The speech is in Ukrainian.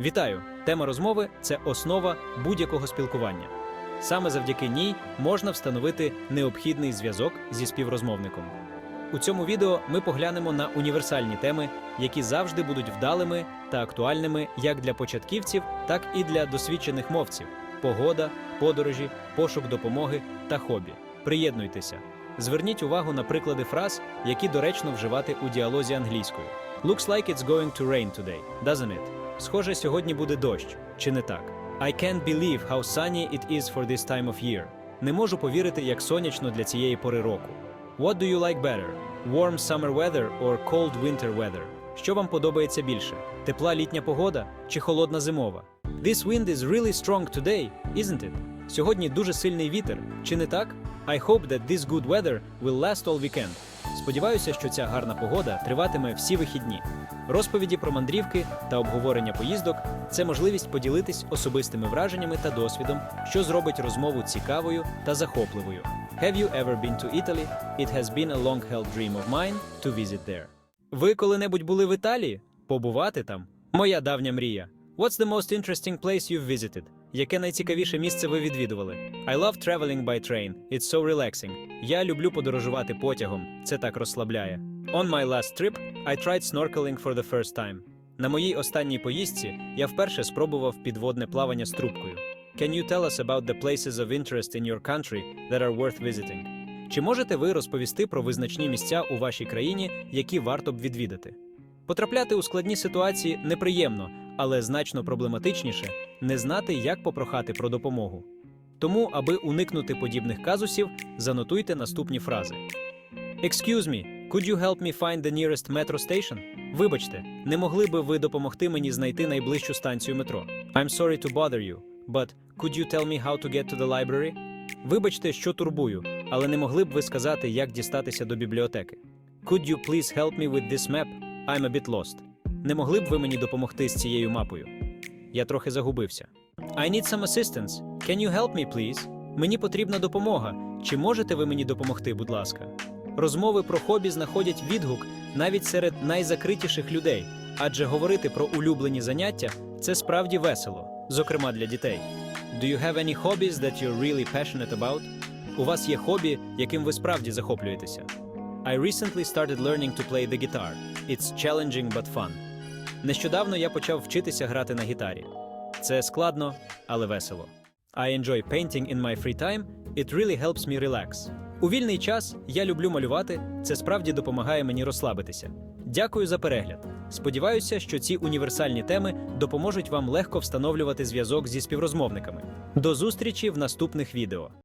Вітаю! Тема розмови це основа будь-якого спілкування. Саме завдяки ній можна встановити необхідний зв'язок зі співрозмовником. У цьому відео ми поглянемо на універсальні теми, які завжди будуть вдалими та актуальними як для початківців, так і для досвідчених мовців: погода, подорожі, пошук допомоги та хобі. Приєднуйтеся. Зверніть увагу на приклади фраз, які доречно вживати у діалозі англійською. Looks like it's going to rain today, doesn't it? Схоже, сьогодні буде дощ, чи не так? I can't believe how sunny it is for this time of year. Не можу повірити, як сонячно для цієї пори року. What do you like better? Warm summer weather or cold winter weather? Що вам подобається більше? Тепла літня погода чи холодна зимова? This wind is really strong today, isn't it? Сьогодні дуже сильний вітер, чи не так? I hope that this good weather will last all weekend. Сподіваюся, що ця гарна погода триватиме всі вихідні. Розповіді про мандрівки та обговорення поїздок це можливість поділитись особистими враженнями та досвідом, що зробить розмову цікавою та захопливою. Have you ever been to Italy? It has been a long-held dream of mine to visit there. Ви коли-небудь були в Італії? Побувати там? Моя давня мрія. What's the most interesting place you've visited? Яке найцікавіше місце ви відвідували? I love traveling by train. It's so relaxing. Я люблю подорожувати потягом. Це так розслабляє. On my last trip, I tried snorkeling for the first time. На моїй останній поїздці я вперше спробував підводне плавання з трубкою. Can you tell us about the places of interest in your country that are worth visiting? Чи можете ви розповісти про визначні місця у вашій країні, які варто б відвідати? Потрапляти у складні ситуації неприємно, але значно проблематичніше не знати, як попрохати про допомогу. Тому, аби уникнути подібних казусів, занотуйте наступні фрази: Excuse me, could you help me find the nearest metro station? Вибачте, не могли би ви допомогти мені знайти найближчу станцію метро? I'm sorry to bother you, but could you tell me how to get to the library? Вибачте, що турбую, але не могли б ви сказати, як дістатися до бібліотеки? Could you please help me with this map? I'm a bit lost. Не могли б ви мені допомогти з цією мапою? Я трохи загубився. I need some assistance. Can you help me, please? Мені потрібна допомога. Чи можете ви мені допомогти, будь ласка? Розмови про хобі знаходять відгук навіть серед найзакритіших людей, адже говорити про улюблені заняття це справді весело, зокрема для дітей. Do you have any hobbies that you're really passionate about? У вас є хобі, яким ви справді захоплюєтеся? I recently started learning to play the guitar. It's challenging but fun. Нещодавно я почав вчитися грати на гітарі. Це складно, але весело. I enjoy painting in my free time. It really helps me relax. У вільний час я люблю малювати. Це справді допомагає мені розслабитися. Дякую за перегляд. Сподіваюся, що ці універсальні теми допоможуть вам легко встановлювати зв'язок зі співрозмовниками. До зустрічі в наступних відео.